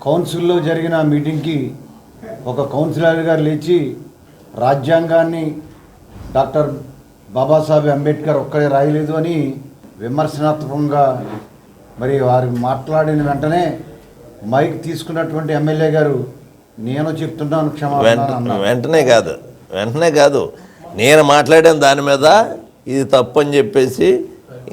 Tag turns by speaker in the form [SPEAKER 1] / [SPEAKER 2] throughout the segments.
[SPEAKER 1] కౌన్సిల్లో జరిగిన మీటింగ్కి ఒక కౌన్సిలర్ గారు లేచి రాజ్యాంగాన్ని డాక్టర్ బాబాసాహెబ్ అంబేద్కర్ ఒక్కడే రాయలేదు అని విమర్శనాత్మకంగా మరి వారు మాట్లాడిన వెంటనే మైక్ తీసుకున్నటువంటి ఎమ్మెల్యే గారు నేను చెప్తున్నాను క్షమాపణ
[SPEAKER 2] వెంటనే కాదు వెంటనే కాదు. నేను మాట్లాడిన దాని మీద ఇది తప్పు అని చెప్పేసి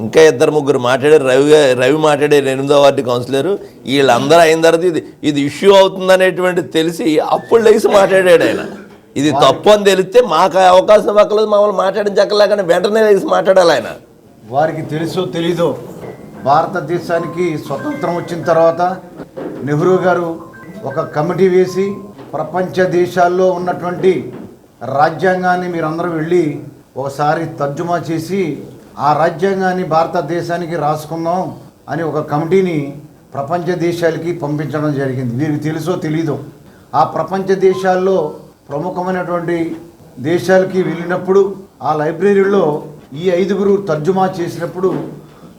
[SPEAKER 2] ఇంకా ఇద్దరు ముగ్గురు మాట్లాడారు. రవి రవి మాట్లాడారు ఎనిమిదో వార్డు కౌన్సిలర్. వీళ్ళందరూ అయిన తర్వాత ఇది ఇది ఇష్యూ అవుతుందనేటువంటి తెలిసి అప్పుడు లేచి మాట్లాడాడు ఆయన. ఇది తప్పు అని తెలిస్తే మాకు అవకాశం ఇవ్వకలేదు మమ్మల్ని మాట్లాడించక్కలేకనే వెంటనే లేచి మాట్లాడాలి ఆయన.
[SPEAKER 1] వారికి తెలుసో తెలీదో భారతదేశానికి స్వతంత్రం వచ్చిన తర్వాత నెహ్రూ గారు ఒక కమిటీ వేసి ప్రపంచ దేశాల్లో ఉన్నటువంటి రాజ్యాంగాన్ని మీరందరూ వెళ్ళి ఒకసారి తర్జుమా చేసి ఆ రాజ్యాంగాన్ని భారతదేశానికి రాసుకుందాం అని ఒక కమిటీని ప్రపంచ దేశాలకి పంపించడం జరిగింది. వీరికి తెలుసో తెలీదో. ఆ ప్రపంచ దేశాల్లో ప్రముఖమైనటువంటి దేశాలకి వెళ్ళినప్పుడు ఆ లైబ్రరీలో ఈ ఐదుగురు తర్జుమా చేసినప్పుడు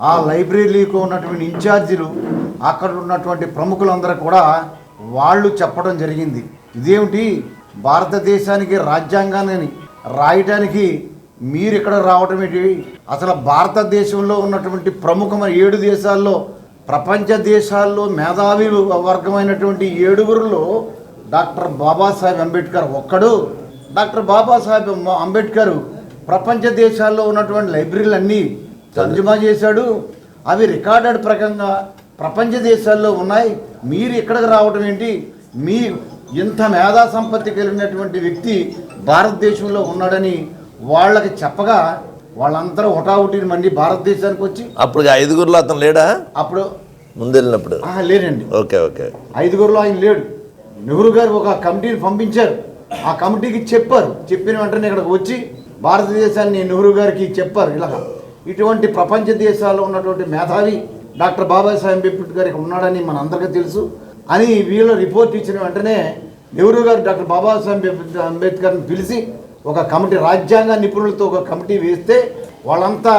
[SPEAKER 1] ఆ లైబ్రరీలో ఉన్నటువంటి ఇన్ఛార్జీలు అక్కడ ఉన్నటువంటి ప్రముఖులందరూ కూడా వాళ్ళు చెప్పడం జరిగింది. ఇదేమిటి? భారతదేశానికి రాజ్యాంగాన్ని రాయటానికి మీరు ఇక్కడ రావటం ఏంటి? అసలు భారతదేశంలో ఉన్నటువంటి ప్రముఖమైన ఏడు దేశాల్లో ప్రపంచ దేశాల్లో మేధావి వర్గమైనటువంటి ఏడుగురులో డాక్టర్ బాబాసాహెబ్ అంబేద్కర్ ఒక్కడు. డాక్టర్ బాబాసాహెబ్ అంబేద్కర్ ప్రపంచ దేశాల్లో ఉన్నటువంటి లైబ్రరీలన్నీ తర్జుమా చేశాడు. అవి రికార్డెడ్ ప్రకంగా ప్రపంచ దేశాల్లో ఉన్నాయి. మీరు ఇక్కడికి రావడం ఏంటి? మీ ఇంత మేధా సంపత్తి కలిగినటువంటి వ్యక్తి భారతదేశంలో ఉన్నాడని వాళ్ళకి చెప్పగా వాళ్ళందరూ హుటాహుటిని మంది భారతదేశానికి వచ్చి
[SPEAKER 2] అప్పుడు ఐదుగురిలో అతను లేడా?
[SPEAKER 1] అప్పుడు
[SPEAKER 2] ముందు వెళ్ళినప్పుడు
[SPEAKER 1] "ఆహా, లేరండి
[SPEAKER 2] ఓకే ఓకే.
[SPEAKER 1] ఐదుగురులో ఆయన లేడు. నెహ్రూ గారు ఒక కమిటీని పంపించారు. ఆ కమిటీకి చెప్పారు. చెప్పిన వెంటనే ఇక్కడికి వచ్చి భారతదేశాన్ని నెహ్రూ గారికి చెప్పారు. ఇలాగ ఇటువంటి ప్రపంచ దేశాల్లో ఉన్నటువంటి మేధావి డాక్టర్ బాబాసాహెబ్ అంబేద్కర్ గారికి ఉన్నాడని మన అందరికీ తెలుసు అని వీళ్ళు రిపోర్ట్ ఇచ్చిన వెంటనే నెహ్రూ గారు డాక్టర్ బాబాసాహెబ్ అంబేద్కర్ని పిలిచి ఒక కమిటీ రాజ్యాంగ నిపుణులతో ఒక కమిటీ వేస్తే వాళ్ళంతా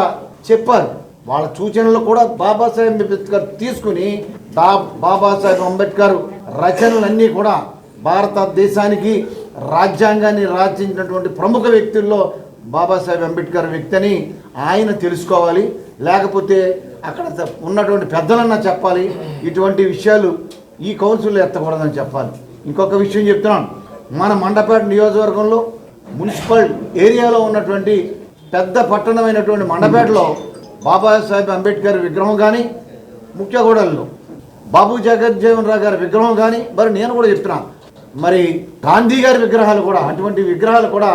[SPEAKER 1] చెప్పారు. వాళ్ళ సూచనలు కూడా బాబాసాహెబ్ అంబేద్కర్ తీసుకుని దా బాబాసాహెబ్ అంబేద్కర్ రచనలన్నీ కూడా భారతదేశానికి రాజ్యాంగాన్ని రాచించినటువంటి ప్రముఖ వ్యక్తుల్లో బాబాసాహెబ్ అంబేద్కర్ వ్యక్తి అని ఆయన తెలుసుకోవాలి. లేకపోతే అక్కడ ఉన్నటువంటి పెద్దలన్నా చెప్పాలి. ఇటువంటి విషయాలు ఈ కౌన్సిల్లో ఎత్తకూడదని చెప్పాలి. ఇంకొక విషయం చెప్తున్నాను. మన మండపేట నియోజకవర్గంలో మున్సిపల్ ఏరియాలో ఉన్నటువంటి పెద్ద పట్టణమైనటువంటి మండపేటలో బాబాసాహెబ్ అంబేద్కర్ విగ్రహం కానీ ముఖ్యగూడల్లో బాబు జగజ్జీవన్ రావు గారి విగ్రహం కానీ మరి నేను కూడా చెప్తున్నాను మరి గాంధీ గారి విగ్రహాలు కూడా అటువంటి విగ్రహాలు కూడా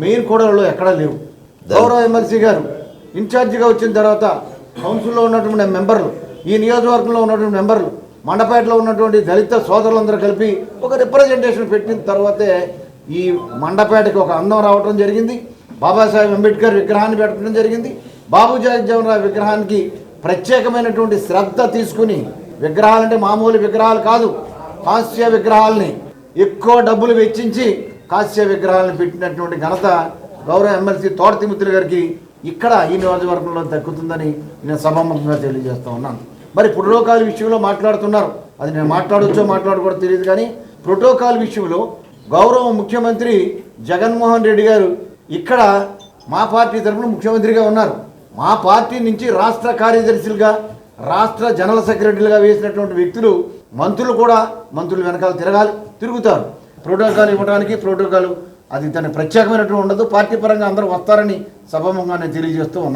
[SPEAKER 1] మెయిన్ కూడలలో ఎక్కడా లేవు. గౌరవ ఎమ్మెల్సీ గారు ఇన్ఛార్జిగా వచ్చిన తర్వాత కౌన్సిల్లో ఉన్నటువంటి మెంబర్లు ఈ నియోజకవర్గంలో ఉన్నటువంటి మెంబర్లు మండపేటలో ఉన్నటువంటి దళిత సోదరులందరూ కలిపి ఒక రిప్రజెంటేషన్ పెట్టిన తర్వాతే ఈ మండపేటకి ఒక అందం రావటం జరిగింది. బాబాసాహెబ్ అంబేద్కర్ విగ్రహాన్ని పెట్టడం జరిగింది. బాబు జగజ్జీవన్ విగ్రహానికి ప్రత్యేకమైనటువంటి శ్రద్ధ తీసుకుని విగ్రహాలంటే మామూలు విగ్రహాలు కాదు కాస్య విగ్రహాలని ఎక్కువ డబ్బులు వెచ్చించి కాస్య విగ్రహాలను పెట్టినటువంటి ఘనత గౌరవ ఎమ్మెల్సీ తోట తిమిత్రులు గారికి ఇక్కడ ఈ నియోజకవర్గంలో దక్కుతుందని నేను సభాముఖంగా తెలియజేస్తూ ఉన్నాను. మరి ప్రోటోకాల్ విషయంలో మాట్లాడుతున్నారు. అది నేను మాట్లాడొచ్చో మాట్లాడకూడదు తెలియదు కానీ ప్రోటోకాల్ విషయంలో గౌరవ ముఖ్యమంత్రి జగన్మోహన్ రెడ్డి గారు ఇక్కడ మా పార్టీ తరఫున ముఖ్యమంత్రిగా ఉన్నారు. మా పార్టీ నుంచి రాష్ట్ర కార్యదర్శులుగా రాష్ట్ర జనరల్ సెక్రటరీలుగా వేసినటువంటి వ్యక్తులు మంత్రులు కూడా మంత్రులు వెనకాల తిరగాలి తిరుగుతారు. ప్రోటోకాల్ ఇవ్వడానికి ప్రోటోకాల్ అది దాని ప్రత్యేకమైనటువంటి ఉండదు. పార్టీ పరంగా అందరూ వస్తారని సభాముఖంగా నేను తెలియజేస్తూ ఉన్నాను.